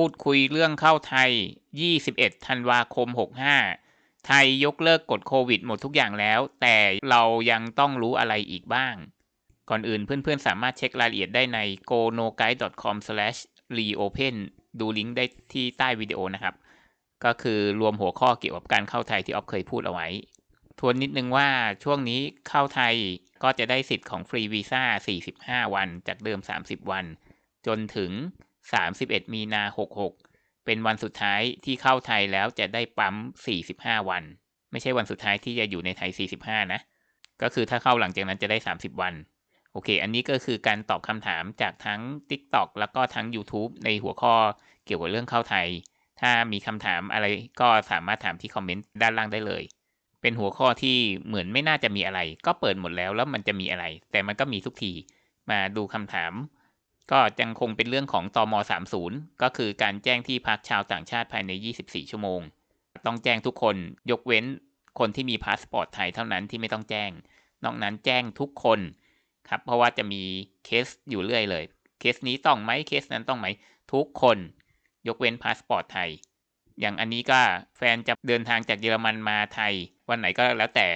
พูดคุยเรื่องเข้าไทย 21 ธันวาคม 65 ไทยยกเลิกกฎโควิดหมดทุกอย่างแล้ว แต่เรายังต้องรู้อะไรอีกบ้าง ก่อนอื่นเพื่อนๆ สามารถเช็ครายละเอียดได้ใน gonoguide.com/reopen ดูลิงก์ได้ที่ใต้วิดีโอนะครับ ก็คือรวมหัวข้อเกี่ยวกับการเข้าไทยที่ออฟเคยพูดเอาไว้ ทวนนิดนึงว่าช่วงนี้เข้าไทยก็จะได้สิทธิ์ของฟรีวีซ่า45 วัน จากเดิม 30 วัน จนถึง 31 มีนา 66 เป็นวันสุดท้ายที่เข้าไทยแล้วจะได้ปั๊ม 45 วัน ไม่ใช่วันสุดท้ายที่จะอยู่ในไทย 45 นะ ก็คือถ้าเข้าหลังจากนั้นจะได้ 30 วัน โอเค อันนี้ก็คือการตอบคำถามจากทั้ง TikTok แล้วก็ทั้ง YouTube ในหัวข้อเกี่ยวกับเรื่องเข้าไทย ถ้ามีคำถามอะไรก็สามารถถามที่คอมเมนต์ด้านล่างได้เลย เป็นหัวข้อที่เหมือนไม่น่าจะมีอะไร ก็เปิดหมดแล้วแล้วมันจะมีอะไร แต่มันก็มีทุกที มาดูคำถาม ก็ยังคงเป็นเรื่องของตอม30 ก็คือการแจ้งที่พักชาวต่างชาติภายใน 24 ชั่วโมง ต้องแจ้งทุกคนยกเว้นคนที่มีพาสปอร์ตไทยเท่านั้นที่ไม่ต้องแจ้ง นอกนั้นแจ้งทุกคนครับ เพราะว่าจะมีเคสอยู่เรื่อยเลย เคสนี้ต้องไหมเคสนั้นต้องไหม ทุกคน ยกเว้นพาสปอร์ตไทย อย่างอันนี้ก็แฟนจะเดินทางจากเยอรมันมาไทย วันไหนก็แล้วแต่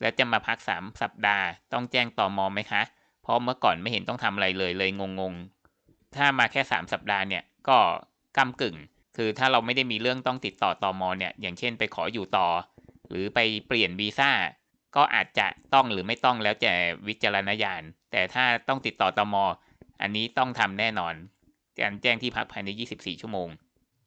แล้วจะมาพัก 3 สัปดาห์ ต้องแจ้งต่อมอไหมคะ เพราะเมื่อก่อนไม่เห็นต้องทำอะไรเลยเลยงงๆ ถ้ามาแค่ 3 สัปดาห์เนี่ยก็กำกึ่ง คือถ้าเราไม่ได้มีเรื่องต้องติดต่อตอมอเนี่ยอย่างเช่นไปขออยู่ต่อ หรือไปเปลี่ยนวีซ่าก็อาจจะต้องหรือไม่ต้องแล้วแต่วิจารณญาณ แต่ถ้าต้องติดต่อตอมออันนี้ต้องทำแน่นอนการแจ้งที่พักภายใน 24 ชั่วโมง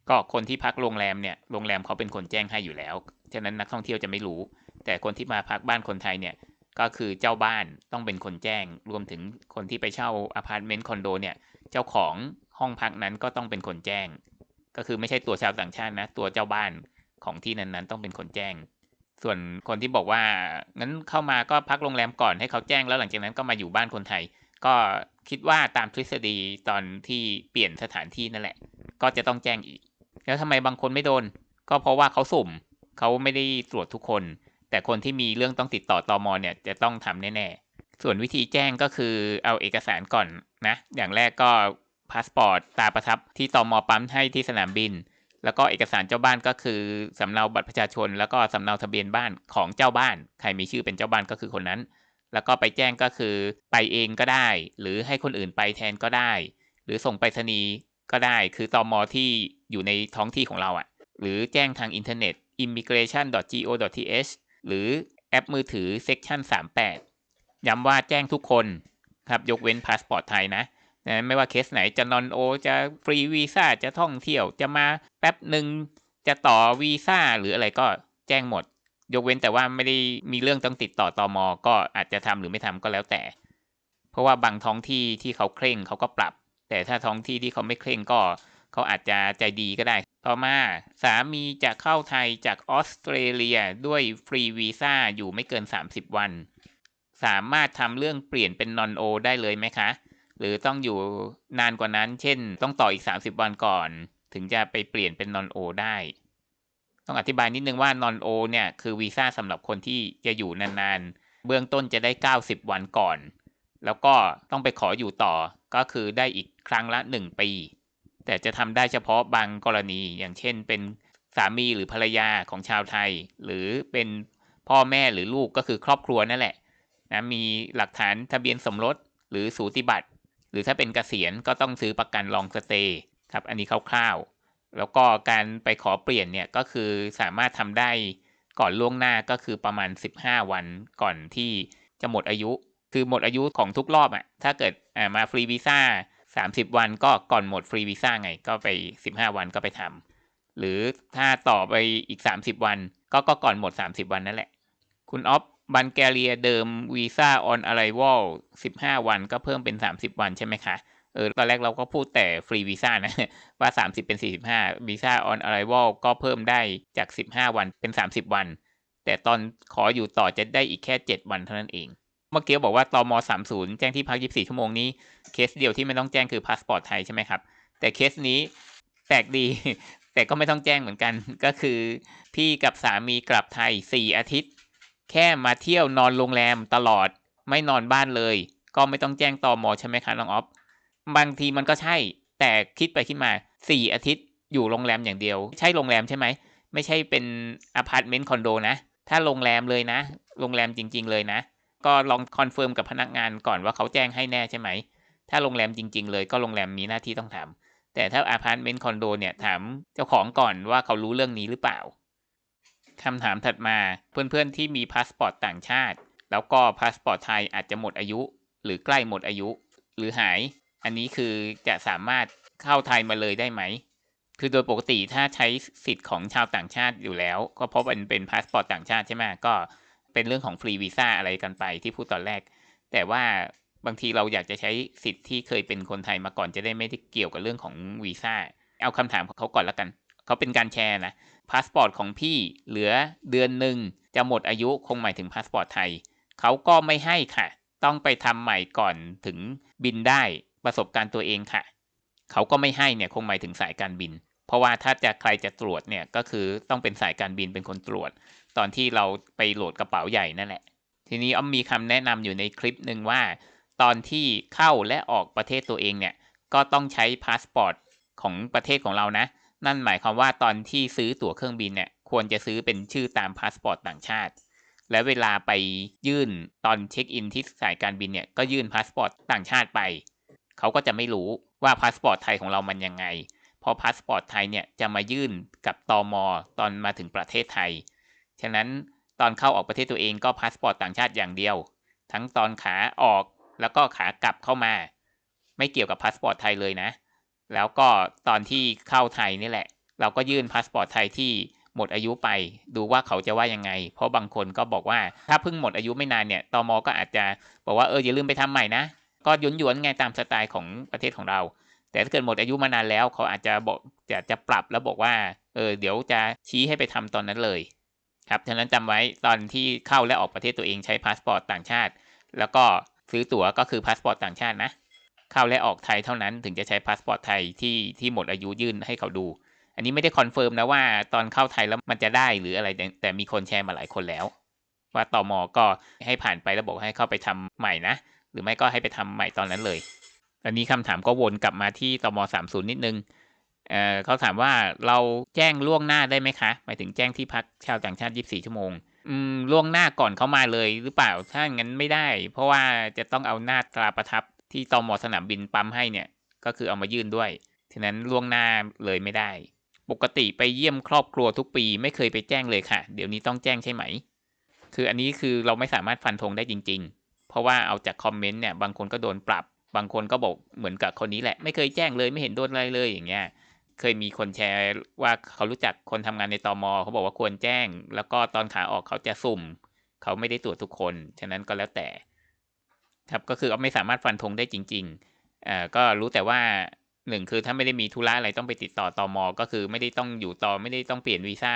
ก็คนที่พักโรงแรมเนี่ยโรงแรมเขาเป็นคนแจ้งให้อยู่แล้ว ฉะนั้นนักท่องเที่ยวจะไม่รู้ แต่คนที่มาพักบ้านคนไทยเนี่ย ก็คือเจ้าบ้านต้องเป็นคนแจ้ง รวมถึงคนที่ไปเช่าอพาร์ตเมนต์คอนโดเนี่ย เจ้าของห้องพักนั้นก็ต้องเป็นคนแจ้ง ก็คือไม่ใช่ตัวชาวต่างชาตินะ ตัวเจ้าบ้านของที่นั้นๆ ต้องเป็นคนแจ้ง ส่วนคนที่บอกว่างั้นเข้ามาก็พักโรงแรมก่อนให้เขาแจ้งแล้วหลังจากนั้นก็มาอยู่บ้านคนไทย ก็คิดว่าตามทฤษฎีตอนที่เปลี่ยนสถานที่นั่นแหละ ก็จะต้องแจ้งอีก แล้วทำไมบางคนไม่โดน ก็เพราะว่าเขาสุ่มเขาไม่ได้ตรวจทุกคน แต่คนที่มีเรื่องต้องติดต่อตอมอเนี่ยจะต้องทำแน่ๆ ส่วนวิธีแจ้งก็คือเอาเอกสารก่อนนะ อย่างแรกก็พาสปอร์ตตาประทับที่ตอมอปั๊มให้ที่สนามบิน แล้วก็เอกสารเจ้าบ้านก็คือสำเนาบัตรประชาชน แล้วก็สำเนาทะเบียนบ้านของเจ้าบ้าน ใครมีชื่อเป็นเจ้าบ้านก็คือคนนั้น แล้วก็ไปแจ้งก็คือไปเองก็ได้ หรือให้คนอื่นไปแทนก็ได้ หรือส่งไปรษณีย์ก็ได้ คือตอมอที่อยู่ในท้องที่ของเราอะ่ะ หรือแจ้งทางอินเทอร์เน็ต immigration.go.th หรือแอปมือถือ section 38 ย้ำว่าแจ้งทุกคนครับยกเว้นพาสปอร์ตไทยนะนะไม่ว่าเคสไหนจะนอนโอ จะฟรีวีซ่าจะท่องเที่ยวจะมาแป๊บหนึ่งจะต่อวีซ่าหรืออะไรก็แจ้งหมด ยกเว้นแต่ว่าไม่ได้มีเรื่องต้องติดต่อตอมอก็อาจจะทำหรือไม่ทำก็แล้วแต่ เพราะว่าบางท้องที่ที่เขาเคร่งเขาก็ปรับ แต่ถ้าท้องที่ที่เขาไม่เคร่งก็ เขาอาจจะใจดีก็ได้ ต่อมาสามีจะเข้าไทยจากออสเตรเลียด้วยฟรีวีซ่าอยู่ไม่เกิน 30 วัน สามารถทำเรื่องเปลี่ยนเป็นนอนโอได้เลยไหมคะ หรือต้องอยู่นานกว่านั้น เช่น ต้องต่ออีก 30 วันก่อน ถึงจะไปเปลี่ยนเป็นนอนโอได้ ต้องอธิบายนิดนึงว่านอนโอเนี่ยคือวีซ่าสำหรับคนที่จะอยู่นานๆ เบื้องต้นจะได้ 90 วันก่อน แล้วก็ต้องไปขออยู่ต่อก็คือได้อีกครั้งละ 1 ปี แต่จะทำได้เฉพาะบางกรณี อย่างเช่น เป็นสามีหรือภรรยาของชาวไทย หรือเป็นพ่อแม่หรือลูกก็คือครอบครัวนั่นแหละนะมีหลักฐานทะเบียนสมรสหรือสูติบัตร หรือถ้าเป็นเกษียณก็ต้องซื้อประกันลองสเตย์ครับอันนี้คร่าวๆ แล้วก็การไปขอเปลี่ยนเนี่ยก็คือสามารถทำได้ก่อนล่วงหน้าก็คือประมาณ 15 วันก่อนที่จะหมดอายุ คือหมดอายุของทุกรอบอะ่ะถ้าเกิดมาฟรีวีซ่า 30วันก็ก่อนหมดฟรีวีซ่าไงก็ไป15วันก็ไปทำหรือถ้าต่อไปอีก30วัน ก็ก็ก่อนหมด30วันนั่นแหละ คุณออฟบันแกเรียเดิมวีซ่าออนอะไรวอล15วันก็เพิ่มเป็น30วันใช่ไหมคะเออตอนแรกเราก็พูดแต่ฟรีวีซ่านะว่า 30 เป็น 45วีซ่าออนอะไรวอลก็เพิ่มได้จาก 15 วันเป็น 30 วัน แต่ตอนขออยู่ต่อจะได้อีกแค่ 7 วันเท่านั้นเอง มื่อกี้บอกว่าตม30แจ้งที่พัก24ชั่วโมงนี้ เคสเดียวที่ไม่ต้องแจ้งคือพาสปอร์ตไทยใช่ไหมครับ แต่เคสนี้แปลกดี แต่ก็ไม่ต้องแจ้งเหมือนกัน ก็คือพี่กับสามีกลับไทย4อาทิตย์ แค่มาเที่ยวนอนโรงแรมตลอด ไม่นอนบ้านเลย ก็ไม่ต้องแจ้งตอมอใช่ไหมคะน้องออฟ บางทีมันก็ใช่ แต่คิดไปคิดมา4อาทิตย์อยู่โรงแรมอย่างเดียว ใช่โรงแรมใช่ไหม ไม่ใช่เป็นอพาร์ตเมนต์คอนโดนะ ถ้าโรงแรมเลยนะ โรงแรมจริง ๆ เลยนะ ก็ลองคอนเฟิร์มกับพนักงานก่อนว่าเขาแจ้งให้แน่ใช่ไหม ถ้าโรงแรมจริง ๆ เลยก็โรงแรมมีหน้าที่ต้องถาม แต่ถ้าอพาร์ตเมนต์คอนโดเนี่ยถามเจ้าของก่อนว่าเขารู้เรื่องนี้หรือเปล่าคำถามถัดมาเพื่อนๆที่มีพาสปอร์ตต่างชาติ แล้วก็พาสปอร์ตไทยอาจจะหมดอายุ หรือใกล้หมดอายุ หรือหาย อันนี้คือจะสามารถเข้าไทยมาเลยได้ไหม คือโดยปกติถ้าใช้สิทธิ์ของชาวต่างชาติอยู่แล้ว ก็เพราะมันเป็นพาสปอร์ตต่างชาติใช่ไหมก็ เป็นเรื่องของฟรีวีซ่าอะไรกันไปที่พูดตอนแรก แต่ว่าบางทีเราอยากจะใช้สิทธิ์ที่เคยเป็นคนไทยมาก่อนจะได้ไม่ได้เกี่ยวกับเรื่องของวีซ่า เอาคำถามเขาก่อนล้วกัน เขาเป็นการแชร์นะ พาสปอร์ตของพี่เหลือเดือนหนึ่งจะหมดอายุคงหมายถึงพาสปอร์ตไทย เขาก็ไม่ให้ค่ะ ต้องไปทำใหม่ก่อนถึงบินได้ประสบการณ์ตัวเองค่ะ เขาก็ไม่ให้เนี่ยคงหมายถึงสายการบิน เพราะว่าถ้าจะใครจะตรวจเนี่ยก็คือต้องเป็นสายการบินเป็นคนตรวจ ตอนที่เราไปโหลดกระเป๋าใหญ่นั่นแหละ ทีนี้อ้อมมีคำแนะนำอยู่ในคลิปหนึ่งว่า ตอนที่เข้าและออกประเทศตัวเองเนี่ยก็ต้องใช้พาสปอร์ตของประเทศของเรานะ นั่นหมายความว่าตอนที่ซื้อตั๋วเครื่องบินเนี่ยควรจะซื้อเป็นชื่อตามพาสปอร์ตต่างชาติ และเวลาไปยื่นตอนเช็คอินที่สายการบินเนี่ยก็ยื่นพาสปอร์ตต่างชาติไป เขาก็จะไม่รู้ว่าพาสปอร์ตไทยของเรามันยังไง เพราะพาสปอร์ตไทยเนี่ยจะมายื่นกับตอมอตอนมาถึงประเทศไทย ฉะนั้นตอนเข้าออกประเทศตัวเองก็พาสปอร์ตต่างชาติอย่างเดียว ทั้งตอนขาออกแล้วก็ขากลับเข้ามา ไม่เกี่ยวกับพาสปอร์ตไทยเลยนะ แล้วก็ตอนที่เข้าไทยนี่แหละ เราก็ยื่นพาสปอร์ตไทยที่หมดอายุไปดูว่าเขาจะว่ายังไง เพราะบางคนก็บอกว่าถ้าเพิ่งหมดอายุไม่นานเนี่ยตอมก็อาจจะบอกว่าเอออย่าลืมไปทำใหม่นะ ก็ย้อนยวนไงตามสไตล์ของประเทศของเรา แต่ถ้าเกิดหมดอายุมานานแล้วเขาอาจจะบอกจะจะปรับแล้วบอกว่าเออเดี๋ยวจะชี้ให้ไปทำตอนนั้นเลย ครับฉะนั้นจำไว้ตอนที่เข้าและออกประเทศตัวเองใช้พาสปอร์ตต่างชาติ แล้วก็ซื้อตั๋วก็คือพาสปอร์ตต่างชาตินะเข้าและออกไทยเท่านั้นถึงจะใช้พาสปอร์ตไทยที่ที่หมดอายุยื่นให้เขาดู อันนี้ไม่ได้คอนเฟิร์มนะว่าตอนเข้าไทยแล้วมันจะได้หรืออะไรแต่มีคนแชร์มาหลายคนแล้ว ว่าตอมอก็ให้ผ่านไปแล้วบอกให้เข้าไปทำใหม่นะ หรือไม่ก็ให้ไปทำใหม่ตอนนั้นเลย อันนี้คำถามก็วนกลับมาที่ตมสามศูนย์นิดนึงเเขาถามว่าเราแจ้งล่วงหน้าได้ไหมคะหมายถึงแจ้งที่พักชาวต่างชาติ 24 ชั่วโมง อืมล่วงหน้าก่อนเขามาเลยหรือเปล่าถ้างั้นไม่ได้ เพราะว่าจะต้องเอาหน้าตราประทับที่ตมสนามบินปั๊มให้เนี่ย ก็คือเอามายื่นด้วยฉะนั้นล่วงหน้าเลยไม่ได้ ปกติไปเยี่ยมครอบครัวทุกปี ไม่เคยไปแจ้งเลยค่ะ เดี๋ยวนี้ต้องแจ้งใช่ไหม คืออันนี้คือเราไม่สามารถฟันธงได้จริง ๆ เพราะว่าเอาจากคอมเมนต์เนี่ยบางคนก็โดนปรับ บางคนก็บอกเหมือนกับคนนี้แหละ ไม่เคยแจ้งเลยไม่เห็นโดนอะไรเลยอย่างเงี้ยเคยมีคนแชร์ว่าเขารู้จักคนทำงานในตอมอเขาบอกว่าควรแจ้ง แล้วก็ตอนขาออกเขาจะสุ่ม เขาไม่ได้ตรวจทุกคน ฉะนั้นก็แล้วแต่ ครับก็คือเขาไม่สามารถฟันธงได้จริงๆอ่าก็รู้แต่ว่าหนึ่งคือถ้าไม่ได้มีธุระอะไรต้องไปติดต่อตอมอก็คือไม่ได้ต้องอยู่ต่อไม่ได้ต้องเปลี่ยนวีซ่า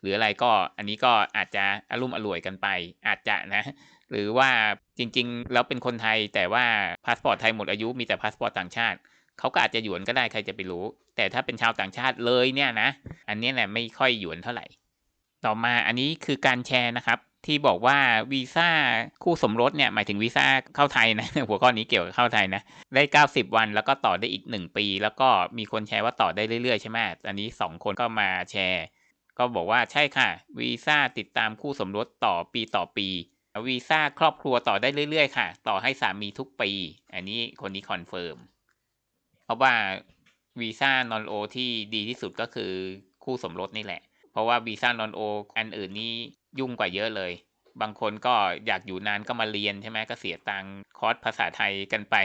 หรืออะไรก็อันนี้ก็อาจจะอารมณ์อร่วยกันไป อาจจะนะ หรือว่าจริงๆ แล้วเป็นคนไทยแต่ว่าพาสปอร์ตไทยหมดอายุมีแต่พาสปอร์ตต่างชาติเขาก็อาจจะหยวนก็ได้ใครจะไปรู้ แต่ถ้าเป็นชาวต่างชาติเลยเนี่ยนะ อันนี้แหละไม่ค่อยหยวนเท่าไหร่ ต่อมาอันนี้คือการแชร์นะครับ ที่บอกว่าวีซ่าคู่สมรสเนี่ยหมายถึงวีซ่าเข้าไทยนะหัวข้อนี้เกี่ยวกับเข้าไทยนะได้ 90 วันแล้วก็ต่อได้อีก 1 ปี แล้วก็มีคนแชร์ว่าต่อได้เรื่อยๆใช่ไหมอันนี้ 2 คนก็มาแชร์ ก็บอกว่าใช่ค่ะวีซ่าติดตามคู่สมรสต่อปีต่อปี วีซ่าครอบครัวต่อได้เรื่อยๆ ค่ะ ต่อให้สามีทุกปี อันนี้คนนี้คอนเฟิร์มเพราะว่าวีซ่านอนโอที่ดีที่สุดก็คือคู่สมรสนี่แหละ เพราะว่าวีซ่านอนโออันอื่นนี่ยุ่งกว่าเยอะเลย บางคนก็อยากอยู่นานก็มาเรียนใช่ไหมก็เสียตังคอร์สภาษาไทยกันไป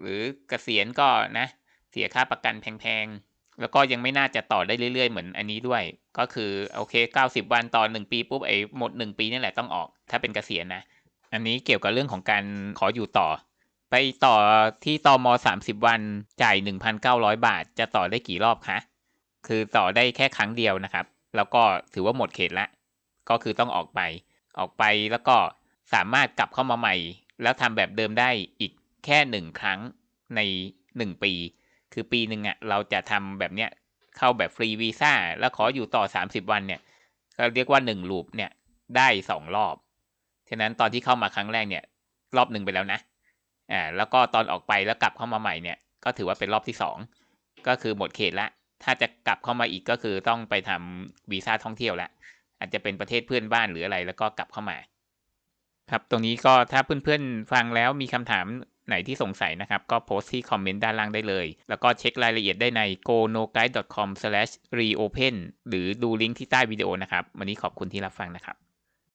หรือเกษียณก็นะ เสียค่าประกันแพงๆ แล้วก็ยังไม่น่าจะต่อได้เรื่อยๆ เหมือนอันนี้ด้วย ก็คือโอเค 90 วันต่อ 1 ปีปุ๊บไอ้หมด 1 ปีนี่แหละต้องออก ถ้าเป็นเกษียณนะ อันนี้เกี่ยวกับเรื่องของการขออยู่ต่อ ไปต่อที่ตอมสามสิบวันจ่ายหนึ่งพันเก้าร้อยบาท จะต่อได้กี่รอบคะ คือต่อได้แค่ครั้งเดียวนะครับ แล้วก็ถือว่าหมดเขตละ ก็คือต้องออกไป ออกไปแล้วก็สามารถกลับเข้ามาใหม่ แล้วทำแบบเดิมได้อีกแค่หนึ่งครั้งในหนึ่งปี คือปีหนึ่งอะเราจะทำแบบเนี้ยเข้าแบบฟรีวีซ่าแล้วขออยู่ต่อ30วันเนี่ยก็เรียกว่า1ลูปเนี่ยได้2รอบ ฉะนั้นตอนที่เข้ามาครั้งแรกเนี่ย รอบหนึ่งไปแล้วนะอ่าแล้วก็ตอนออกไปแล้วกลับเข้ามาใหม่เนี่ยก็ถือว่าเป็นรอบที่สองก็คือหมดเขตละ ถ้าจะกลับเข้ามาอีกก็คือต้องไปทำวีซ่าท่องเที่ยวล้วอาจจะเป็นประเทศเพื่อนบ้านหรืออะไรแล้วก็กลับเข้ามา ครับตรงนี้ก็ถ้าเพื่อนๆฟังแล้วมีคำถาม ไหนที่สงสัยนะครับ ก็โพสต์ที่คอมเมนต์ด้านล่างได้เลย แล้วก็เช็ครายละเอียดได้ใน gonoguide.com/reopen หรือดูลิงก์ที่ใต้วิดีโอนะครับ วันนี้ขอบคุณที่รับฟังนะครับ